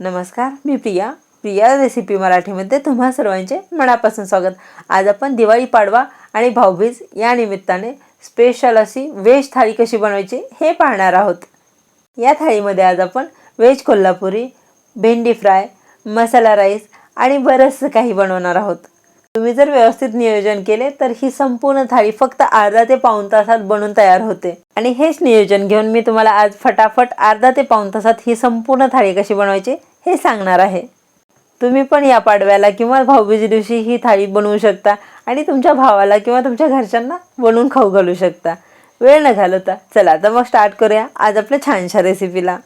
नमस्कार मी प्रिया. प्रिया रेसिपी मराठीमध्ये तुम्हा सर्वांचे मनापासून स्वागत. आज आपण दिवाळी पाडवा आणि भाऊबीज या निमित्ताने स्पेशल अशी व्हेज थाळी कशी बनवायची हे पाहणार आहोत. या थाळीमध्ये आज आपण व्हेज कोल्हापुरी भेंडी फ्राय मसाला राईस आणि बरंचसं काही बनवणार आहोत. तुम्ही जर व्यवस्थित नियोजन केले तर ही संपूर्ण थाळी फक्त अर्धा ते पाऊण तासात बनून तयार होते. आणि हेच नियोजन घेऊन मी तुम्हाला आज फटाफट अर्धा ते पाऊण तासात ही संपूर्ण थाळी कशी बनवायची हे सांगणार आहे. तुम्ही पण या पाडव्याला किंवा भाऊबीजी दिवशी ही थाळी बनवू शकता आणि तुमच्या भावाला किंवा तुमच्या घरच्यांना बनवून खाऊ घालू शकता. वेळ न घालवता चला तर मग स्टार्ट करूया आज आपल्या छानशा रेसिपीला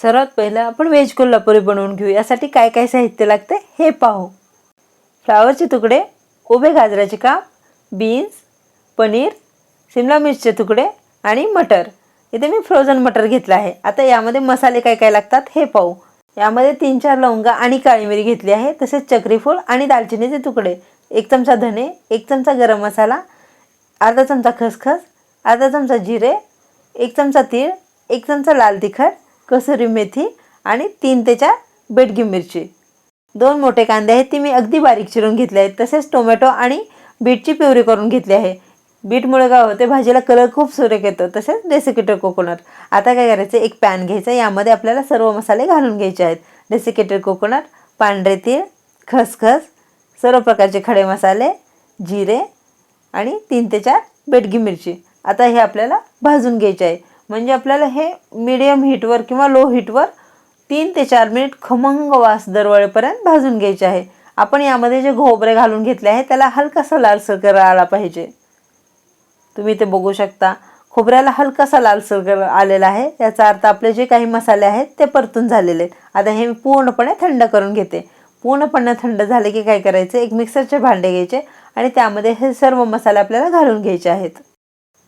सर्वात पहिलं आपण व्हेज कोल्हापुरी बनवून घेऊ. यासाठी काय काय साहित्य लागते हे पाहू. फ्लावरचे तुकडे उभे गाजराचे काप बीन्स पनीर शिमला मिरचे तुकडे आणि मटर. इथे मी फ्रोझन मटर घेतलं आहे. आता यामध्ये मसाले काय काय लागतात हे पाहू. यामध्ये तीन चार लवंगा आणि काळी मिरी घेतली आहे तसेच चक्रीफूल आणि दालचिनीचे तुकडे. एक चमचा धने एक चमचा गरम मसाला अर्धा चमचा खसखस अर्धा चमचा जिरे एक चमचा तीळ एक चमचा लाल तिखट कसुरी मेथी आणि तीन ते चार बेटगी मिरची. दोन मोठे कांदे आहेत ती मी अगदी बारीक चिरून घेतले आहेत तसेच टोमॅटो आणि बीटची प्युरी करून घेतली आहे. बीटमुळे काय होते? भाजीला कलर खूप सुरेख येतो. तसेच डेसिकेटेड कोकोनट आता काय करायचं? एक पॅन घ्यायचं. यामध्ये आपल्याला सर्व मसाले घालून घ्यायचे आहेत. डेसिकेटेड कोकोनट पांढरे तीळ खसखस सर्व प्रकारचे खडे मसाले जिरे आणि तीन ते चार बेडगी मिरची. आता हे आपल्याला भाजून घ्यायचे आहे. म्हणजे आपल्याला हे मिडियम हीटवर किंवा लो हीटवर तीन ते चार मिनिट खमंग वास दरवळेपर्यंत भाजून घ्यायचे आहे. आपण यामध्ये जे घोबरे घालून घेतले आहे त्याला हलकासा लालसर करायला पाहिजे. तुम्ही ते बघू शकता. खोबऱ्याला हलकासा लालसर कर आलेला आहे. याचा अर्थ आपले जे काही मसाले आहेत ते परतून झालेले आहेत. आता हे मी पूर्णपणे थंड करून घेते. पूर्णपणे थंड झाले की काय करायचं? एक मिक्सरचे भांडे घ्यायचे आणि त्यामध्ये हे सर्व मसाले आपल्याला घालून घ्यायचे आहेत.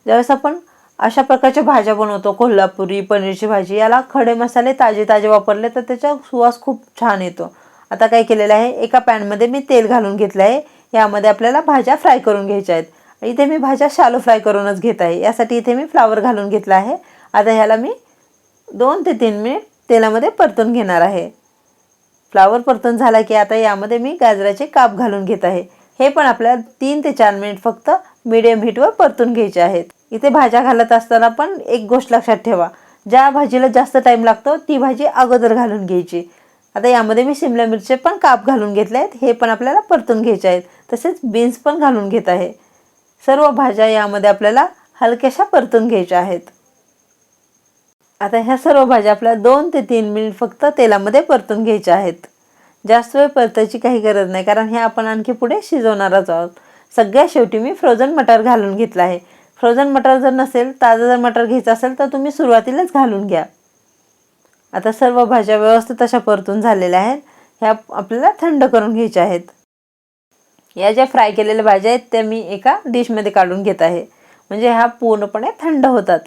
ज्यावेळेस आपण अशा प्रकारच्या भाज्या बनवतो कोल्हापुरी पनीरची भाजी याला खडे मसाले ताजे ताजे वापरले तर त्याचा सुवास खूप छान येतो. आता काय केलेलं आहे? एका पॅनमध्ये मी तेल घालून घेतलं आहे. यामध्ये आपल्याला भाज्या फ्राय करून घ्यायच्या आहेत. इथे मी भाज्या शालो फ्राय करूनच घेत आहे. यासाठी इथे मी फ्लावर घालून घेतला आहे. आता ह्याला मी दोन ते तीन मिनिट तेलामध्ये परतून घेणार आहे. फ्लावर परतून झाला की आता यामध्ये मी गाजराचे काप घालून घेत आहे. हे पण आपल्याला तीन ते चार मिनिट फक्त मिडियम हीटवर परतून घ्यायचे आहेत. इथे भाज्या घालत असताना पण एक गोष्ट लक्षात ठेवा. ज्या भाजीला जास्त टाईम लागतो ती भाजी अगोदर घालून घ्यायची. आता यामध्ये मी शिमला मिरचे पण काप घालून घेतले आहेत. हे पण आपल्याला परतून घ्यायचे आहेत. तसेच बीन्स पण घालून घेत आहे. सर्व भाज्या यामध्ये आपल्याला हलक्याशा परतून घ्यायच्या आहेत. आता ह्या सर्व भाज्या आपल्याला दोन ते तीन मिनिट फक्त तेलामध्ये परतून घ्यायच्या आहेत. जास्त वेळ परतायची काही गरज नाही कारण हे आपण आणखी पुढे शिजवणारच आहोत. सगळ्या शेवटी मी फ्रोझन मटर घालून घेतलं आहे. फ्रोझन मटर जर नसेल ताजं जर मटर घ्यायचं असेल तर तुम्ही सुरुवातीलाच घालून घ्या. आता सर्व भाज्या व्यवस्थित अशा परतून झालेल्या आहेत. ह्या आपल्याला थंड करून घ्यायच्या आहेत. या ज्या फ्राय केलेल्या भाज्या आहेत त्या मी एका डिशमध्ये काढून घेत आहे. म्हणजे ह्या पूर्णपणे थंड होतात.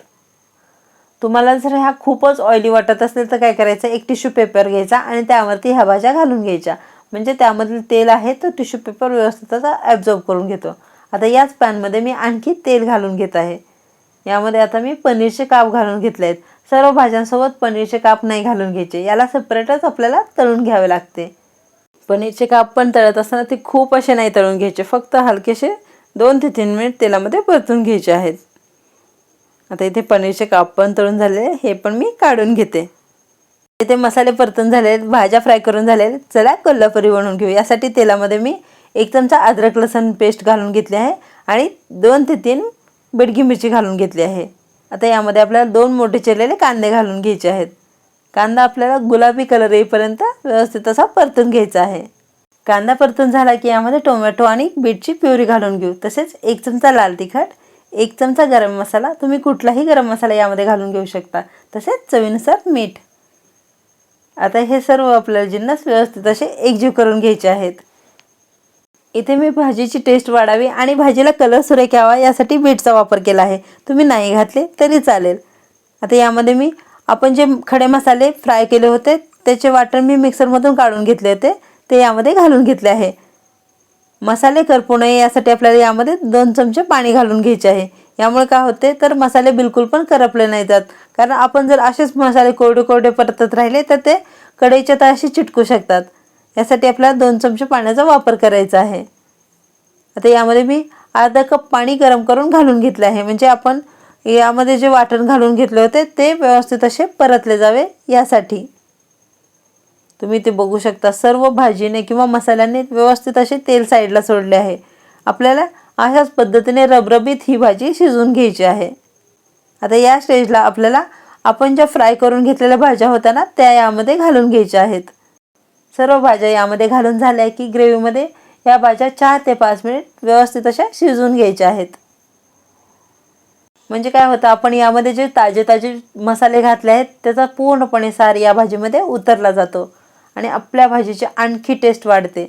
तुम्हाला जर ह्या खूपच ऑइली वाटत असेल तर काय करायचं? एक टिश्यू पेपर घ्यायचा आणि त्यावरती ह्या भाज्या घालून घ्यायच्या. म्हणजे त्यामधील तेल आहे तो टिश्यू पेपर व्यवस्थित असा ॲब्झॉर्ब करून घेतो. आता याच पॅनमध्ये मी आणखी तेल घालून घेत आहे. यामध्ये आता मी पनीरचे काप घालून घेतले आहेत सर्व भाज्यांसोबत पनीरचे काप नाही घालून घ्यायचे. याला सेपरेटच आपल्याला तळून घ्यावे लागते. पनीरचे काप पण तळत असताना ते खूप असे नाही तळून घ्यायचे. फक्त हलकेसे दोन ते तीन मिनिट तेलामध्ये परतून घ्यायचे आहेत. आता इथे पनीरचे काप पण तळून झालेले हे पण मी काढून घेते. इथे मसाले परतून झाले भाज्या फ्राय करून झाले. चला कोल्हापुरी बनवून घेऊ. यासाठी तेलामध्ये मी एक चमचा अद्रक लसण पेस्ट घालून घेतली आहे आणि दोन ते तीन बेडगी मिरची घालून घेतली आहे. आता यामध्ये आपल्याला दोन मोठे चिरलेले कांदे घालून घ्यायचे आहेत. कांदा आपल्याला गुलाबी कलर येईपर्यंत व्यवस्थित असा परतून घ्यायचा आहे. कांदा परतून झाला की यामध्ये टोमॅटो आणि बीटची प्युरी घालून घेऊ. तसेच एक चमचा लाल तिखट एक चमचा गरम मसाला तुम्ही कुठलाही गरम मसाला यामध्ये घालून घेऊ शकता. तसेच चवीनुसार मीठ. आता हे सर्व आपल्याला जिन्नस व्यवस्थित असे एकजीव करून घ्यायचे आहेत. इथे मी भाजीची टेस्ट वाढावी आणि भाजीला कलर सुरेख यावा यासाठी बीटचा वापर केला आहे. तुम्ही नाही घातले तरी चालेल. आता यामध्ये मी आपण जे खडे मसाले फ्राय केले होते त्याचे वाटण मी मिक्सरमधून काढून घेतले होते ते यामध्ये घालून घेतले आहे. मसाले करपू नये यासाठी आपल्याला यामध्ये दोन चमचे पाणी घालून घ्यायचे आहे. यामुळे काय होते तर मसाले बिलकुल पण करपले नाही जात. कारण आपण जर असेच मसाले कोरडे कोरडे परतत राहिले तर ते कढईच्या तळाशी चिटकू शकतात. यासाठी आपल्याला दोन चमचे पाण्याचा वापर करायचा आहे. आता यामध्ये मी अर्धा कप पाणी गरम करून घालून घेतले आहे. म्हणजे आपण यामध्ये जे वाटण घालून घेतले होते ते व्यवस्थित असे परतले जावे यासाठी. तुम्ही ते बघू शकता. सर्व भाजीने किंवा मसाल्याने व्यवस्थित असे तेल साईडला सोडले आहे. आपल्याला अशाच पद्धतीने रबरबीत ही भाजी शिजवून घ्यायची आहे. आता या स्टेजला आपल्याला आपण ज्या फ्राय करून घेतलेल्या भाज्या होत्या ना त्या यामध्ये घालून घ्यायच्या आहेत. सर्व भाज्या यामध्ये घालून झाल्या की ग्रेव्हीमध्ये या भाज्या चार ते पाच मिनिट व्यवस्थित अशा शिजवून घ्यायच्या आहेत. म्हणजे काय होतं आपण यामध्ये जे ताजे ताजे मसाले घातले आहेत त्याचा पूर्णपणे सार या भाजीमध्ये उतरला जातो आणि आपल्या भाजीची आणखी टेस्ट वाढते.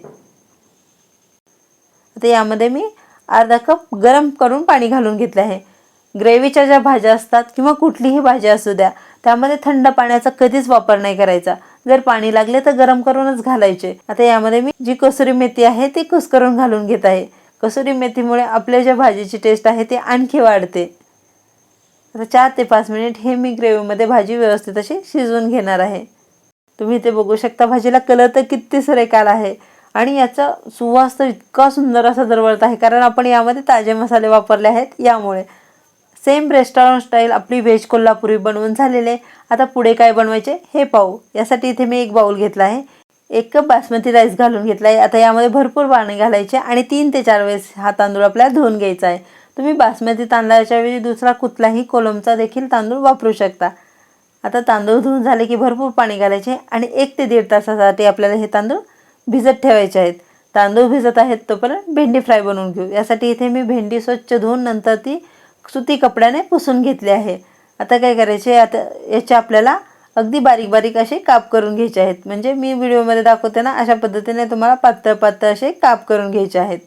आता यामध्ये मी अर्धा कप गरम करून पाणी घालून घेतलं आहे. ग्रेव्हीच्या ज्या भाज्या असतात किंवा कुठलीही भाजी असू द्या त्यामध्ये थंड पाण्याचा कधीच वापर नाही करायचा. जर पाणी लागले तर गरम करूनच घालायचे. आता यामध्ये मी जी कसुरी मेथी आहे ती कुस्करून घालून घेत आहे. कसुरी मेथीमुळे आपल्या ज्या भाजीची टेस्ट आहे ती आणखी वाढते. आता चार ते पाच मिनिट हे मी ग्रेव्हीमध्ये भाजी व्यवस्थित अशी शिजवून घेणार आहे. तुम्ही ते बघू शकता भाजीला कलर तर किती सुरेख आहे. आणि याचा सुवास तर इतका सुंदर असा दरवळत आहे कारण आपण यामध्ये ताजे मसाले वापरले आहेत यामुळे. सेम रेस्टॉरंट स्टाईल आपली व्हेज कोल्हापुरी बनवून झालेले आता पुढे काय बनवायचे हे पाहू. यासाठी इथे मी एक बाऊल घेतला आहे. एक कप बासमती राईस घालून घेतला आहे. आता यामध्ये भरपूर पाणी घालायचे आणि तीन ते चार वेळेस हा तांदूळ आपल्याला धुवून घ्यायचा आहे. तुम्ही बासमती तांदळाच्या वेळी दुसरा कुठलाही कोलमचा देखील तांदूळ वापरू शकता. आता तांदूळ धुवून झाले की भरपूर पाणी घालायचे आणि एक ते दीड तासासाठी आपल्याला हे तांदूळ भिजत ठेवायचे आहेत. तांदूळ भिजत आहेत तोपर्यंत भेंडी फ्राय बनवून घेऊ. यासाठी इथे मी भेंडी स्वच्छ धुवून नंतर ती सुती कपड्याने पुसून घेतली आहे. आता काय करायचे आता याचे आपल्याला अगदी बारीक बारीक असे काप करून घ्यायचे आहेत. म्हणजे मी व्हिडिओमध्ये दाखवते ना अशा पद्धतीने तुम्हाला पातळ पातळ असे काप करून घ्यायचे आहेत.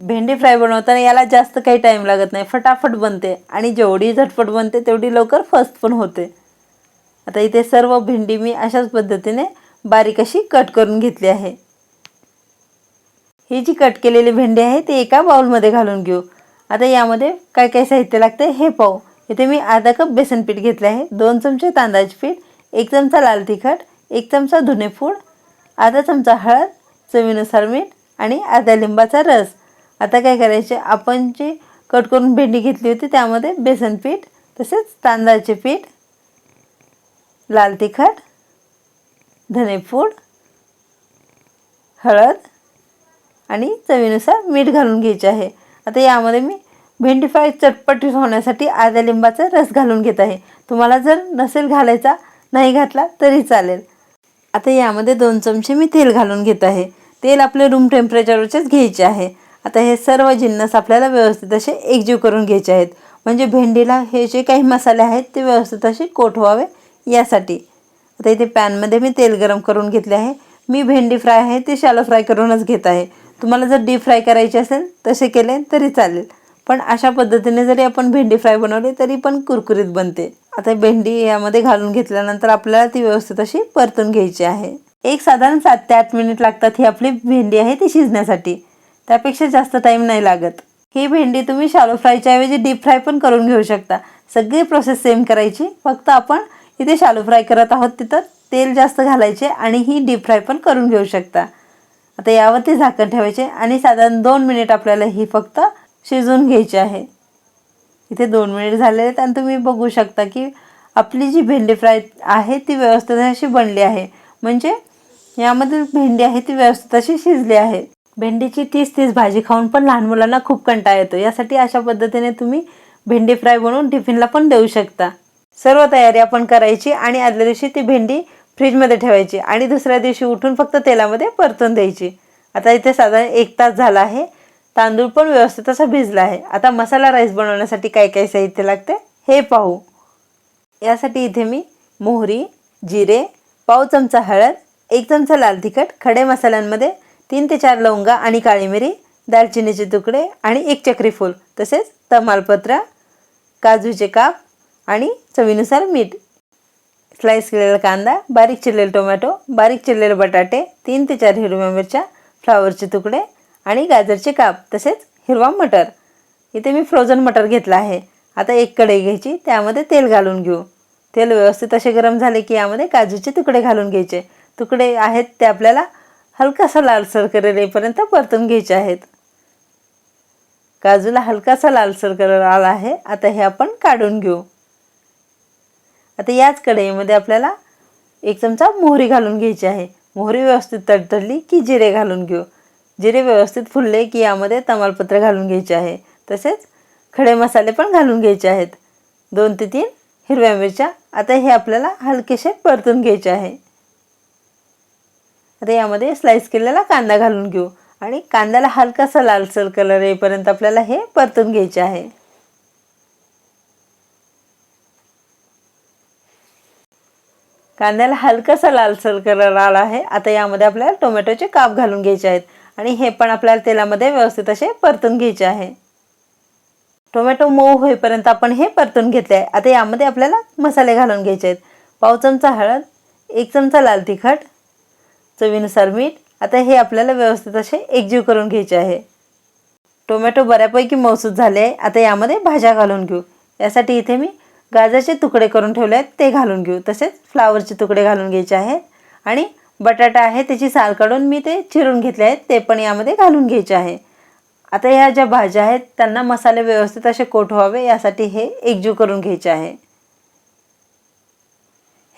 भेंडी फ्राय बनवताना याला जास्त काही टाईम लागत नाही. फटाफट बनते आणि जेवढी झटपट बनते तेवढी लवकर फस्ट पण होते. आता इथे सर्व भेंडी मी अशाच पद्धतीने बारीक अशी कट करून घेतली आहे. ही जी कट केलेली भेंडी आहे ती एका बाउलमध्ये घालून घेऊ. आता यामध्ये काय काय साहित्य लागते हे पाहू. इथे मी अर्धा कप बेसन पीठ घेतले आहे. दोन चमचे तांदळाचे पीठ एक चमचा लाल तिखट एक चमचा धुणेपूड अर्धा चमचा हळद चवीनुसार मीठ आणि अर्धा लिंबाचा रस. आता काय करायचे? आपण जी कट करून भेंडी घेतली होती त्यामध्ये बेसन पीठ तसेच तांदळाचे पीठ लाल तिखट धनेपूड हळद आणि चवीनुसार मीठ घालून घ्यायचे आहे. आता यामध्ये मी भेंडी फ्राय चटपट होण्यासाठी आद्या लिंबाचा रस घालून घेत आहे. तुम्हाला जर नसेल घालायचा नाही घातला तरी चालेल. आता यामध्ये दोन चमचे मी तेल घालून घेत आहे. तेल आपले रूम टेम्परेचरवरचेच घ्यायचे आहे. आता हे सर्व जिन्नस आपल्याला व्यवस्थित असे एकजीव करून घ्यायचे आहेत. म्हणजे भेंडीला हे जे काही मसाले आहेत ते व्यवस्थित असे कोट व्हावे यासाठी. आता इथे पॅनमध्ये मी तेल गरम करून घेतले आहे. मी भेंडी फ्राय आहे ते शालो फ्राय करूनच घेत आहे. तुम्हाला जर डीप फ्राय करायचे असेल तसे केले तरी चालेल. पण अशा पद्धतीने जरी आपण भेंडी फ्राय बनवली तरी पण कुरकुरीत बनते. आता भेंडी यामध्ये घालून घेतल्यानंतर आपल्याला ती व्यवस्थित अशी परतून घ्यायची आहे. एक साधारण सात ते आठ मिनिट लागतात ही आपली भेंडी आहे ती शिजण्यासाठी. त्यापेक्षा जास्त टाईम नाही लागत. ही भेंडी तुम्ही शालो फ्रायच्या ऐवजी डीप फ्राय पण करून घेऊ शकता. सगळी प्रोसेस सेम करायची. फक्त आपण इथे शालो फ्राय करत आहोत तिथं तेल जास्त घालायचे आणि ही डीप फ्राय पण करून घेऊ शकता. आता यावरती झाकण ठेवायचे आणि साधारण दोन मिनिट आपल्याला ही फक्त शिजवून घ्यायची आहे. इथे दोन मिनिट झाले आहेत आणि तुम्ही बघू शकता की आपली जी भेंडी फ्राय आहे ती व्यवस्थित अशी बनली आहे. म्हणजे यामधील भेंडी आहे ती व्यवस्थित अशी शिजली आहे. भेंडीची तीस तीस भाजी खाऊन पण लहान मुलांना खूप कंटाळा येतो. यासाठी अशा पद्धतीने तुम्ही भेंडी फ्राय बनवून टिफिनला पण देऊ शकता. सर्व तयारी आपण करायची आणि आदल्या दिवशी ती भेंडी फ्रीजमध्ये ठेवायची आणि दुसऱ्या दिवशी उठून फक्त तेलामध्ये परतून द्यायची. आता इथे साधारण एक तास झाला आहे. तांदूळ पण व्यवस्थित असा भिजला आहे. आता मसाला राईस बनवण्यासाठी काय काय साहित्य लागते हे पाहू. यासाठी इथे मी मोहरी जिरे पाव चमचा हळद एक चमचा लाल तिखट खडे मसाल्यांमध्ये तीन ते चार लवंगा आणि काळी मिरी दालचिनीचे तुकडे आणि एक चक्रीफूल तसेच तमालपत्र काजूचे काप आणि चवीनुसार मीठ. स्लाईस केलेला कांदा बारीक चिरलेले टोमॅटो बारीक चिरलेले बटाटे तीन ते चार हिरव्या मिरच्या फ्लावरचे तुकडे आणि गाजरचे काप तसेच हिरवा मटर. इथे मी फ्रोझन मटर घेतला आहे. आता एक कढई घ्यायची त्यामध्ये तेल घालून घेऊ. तेल व्यवस्थित असे गरम झाले की यामध्ये काजूचे तुकडे घालून घ्यायचे. तुकडे आहेत ते आपल्याला हलकासा लालसर कलर येईपर्यंत परतून घ्यायचे आहेत. काजूला हलकासा लालसर कलर आला आहे. आता हे आपण काढून घेऊ. आता याच कढईमध्ये आपल्याला एक चमचा मोहरी घालून घ्यायची आहे. मोहरी व्यवस्थित तडतडली की जिरे घालून घेऊ. जिरे व्यवस्थित फुलले की यामध्ये तमालपत्र घालून घ्यायचे आहे. तसेच खडे मसाले पण घालून घ्यायचे आहेत. दोन ते तीन हिरव्या मिरच्या. आता हे आपल्याला हलकेसे परतून घ्यायचे आहे. आता यामध्ये स्लाईस केलेला कांदा घालून घेऊ. आणि कांद्याला हलकासा लालसर कलर येईपर्यंत आपल्याला हे परतून घ्यायचे आहे. कांद्याला हलकासा लालसर कलर आला आहे. आता यामध्ये आपल्याला टोमॅटोचे काप घालून घ्यायचे आहेत. आणि हे पण आपल्याला तेलामध्ये व्यवस्थित असे परतून घ्यायचे आहे. टोमॅटो मऊ होईपर्यंत आपण हे परतून घेतले आहे. आता यामध्ये आपल्याला मसाले घालून घ्यायचे आहेत. पाव चमचा हळद एक चमचा लाल तिखट चवीनुसार मीठ. आता हे आपल्याला व्यवस्थित असे एकजीव करून घ्यायचे आहे. टोमॅटो बऱ्यापैकी मौसूद झाले आहे. आता यामध्ये भाज्या घालून घेऊ. यासाठी इथे मी गाजरचे तुकडे करून ठेवले आहेत. ते घालून घेऊ. तसेच फ्लावरचे तुकडे घालून घ्यायचे आहेत आणि बटाटा आहे त्याची साल काढून मी ते चिरून घेतले आहेत. ते पण यामध्ये घालून घ्यायचे आहे. आता ह्या ज्या भाज्या आहेत त्यांना मसाले व्यवस्थित असे कोट व्हावे. यासाठी हे एकजीव करून घ्यायचे आहे.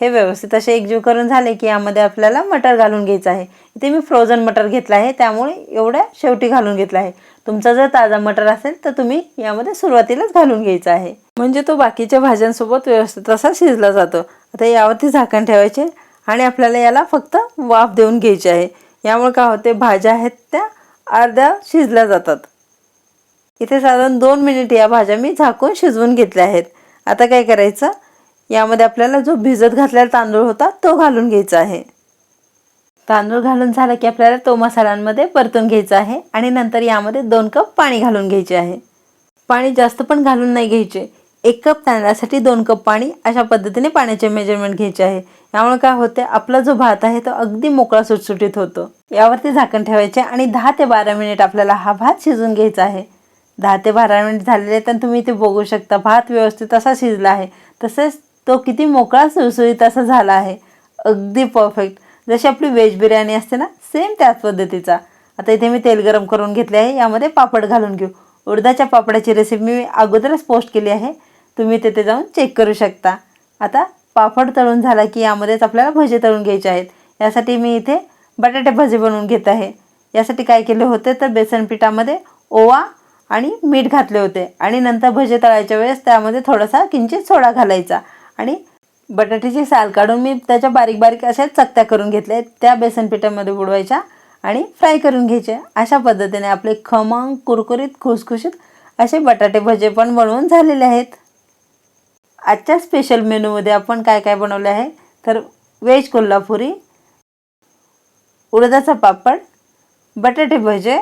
हे व्यवस्थित असे एकजीव करून झाले की यामध्ये आपल्याला मटर घालून घ्यायचं आहे. इथे मी फ्रोझन मटर घेतला आहे त्यामुळे एवढ्या शेवटी घालून घेतला आहे. तुमचा जर ताजा मटर असेल तर तुम्ही यामध्ये सुरुवातीलाच घालून घ्यायचा आहे. म्हणजे तो बाकीच्या भाज्यांसोबत व्यवस्थित असा शिजला जातो. आता यावरती झाकण ठेवायचे आणि आपल्याला याला फक्त वाफ देऊन घ्यायची आहे. यामुळे काय होते भाज्या आहेत त्या अर्ध्या शिजल्या जातात. इथे साधारण दोन मिनिट या भाज्या मी झाकून शिजवून घेतल्या आहेत. आता काय करायचं यामध्ये आपल्याला जो भिजत घातलेला तांदूळ होता तो घालून घ्यायचा आहे. तांदूळ घालून झाला की आपल्याला तो मसाल्यांमध्ये परतून घ्यायचा आहे आणि नंतर यामध्ये दोन कप पाणी घालून घ्यायचे आहे. पाणी जास्त पण घालून नाही घ्यायचे. एक कप तांदळासाठी दोन कप पाणी अशा पद्धतीने पाण्याचे मेजरमेंट घ्यायचे आहे. यामुळे काय होते आपला जो भात आहे तो अगदी मोकळा सुटसुटीत होतो. यावरती झाकण ठेवायचे आणि दहा ते बारा मिनिट आपल्याला हा भात शिजून घ्यायचा आहे. दहा ते बारा मिनिट झालेले तर तुम्ही इथे बघू शकता भात व्यवस्थित असा शिजला आहे. तसेच तो किती मोकळा सुळसुळीत असा झाला आहे. अगदी परफेक्ट जशी आपली व्हेज बिर्याणी असते ना सेम त्याच पद्धतीचा. आता इथे मी तेल गरम करून घेतले आहे यामध्ये पापड घालून घेऊ. उडदाच्या पापडाची रेसिपी मी अगोदरच पोस्ट केली आहे. तुम्ही तिथे जाऊन चेक करू शकता. आता पापड तळून झाला की यामध्येच आपल्याला भजे तळून घ्यायचे आहेत. यासाठी मी इथे बटाटे भजे बनवून घेत आहे. यासाठी काय केले होते तर बेसन पिठामध्ये ओवा आणि मीठ घातले होते. आणि नंतर भजे तळायच्या वेळेस त्यामध्ये थोडासा किंचित सोडा घालायचा. आणि बटाट्याची साल काढून मी त्याच्या बारीक बारीक अशा चकत्या करून घेतल्या त्या बेसन पिठामध्ये बुडवायच्या आणि फ्राय करून घ्यायचे. अशा पद्धतीने आपले खमंग कुरकुरीत खुसखुशीत असे बटाटे भजे पण बनवून झालेले आहेत. आजच्या स्पेशल मेनूमध्ये आपण काय काय बनवले आहे? तर व्हेज कोल्हापुरी उडदाचा पापड बटाटे भजे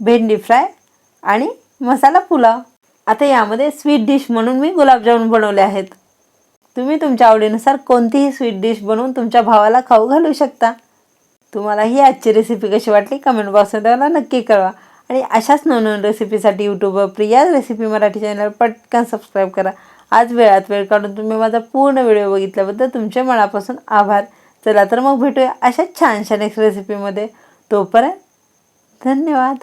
भेंडी फ्राय आणि मसाला पुलाव. आता यामध्ये स्वीट डिश म्हणून मी गुलाबजामुन बनवले आहेत. तुम्ही तुमच्या आवडीनुसार कोणतीही स्वीट डिश बनवून तुमच्या भावाला खाऊ घालू शकता. तुम्हाला ही आजची रेसिपी कशी वाटली कमेंट बॉक्समध्ये मला नक्की कळवा. आणि अशाच नवनवीन रेसिपीसाठी यूट्यूबवर प्रिया रेसिपी मराठी चॅनल पटकन सबस्क्राईब करा. आज वेळात वेळ काढून तुम्ही माझा पूर्ण व्हिडिओ बघितल्याबद्दल तुमच्या मनापासून आभार. चला तर मग भेटूया अशाच छानशा नेक्स्ट रेसिपीमध्ये तोपर्यंत धन्यवाद.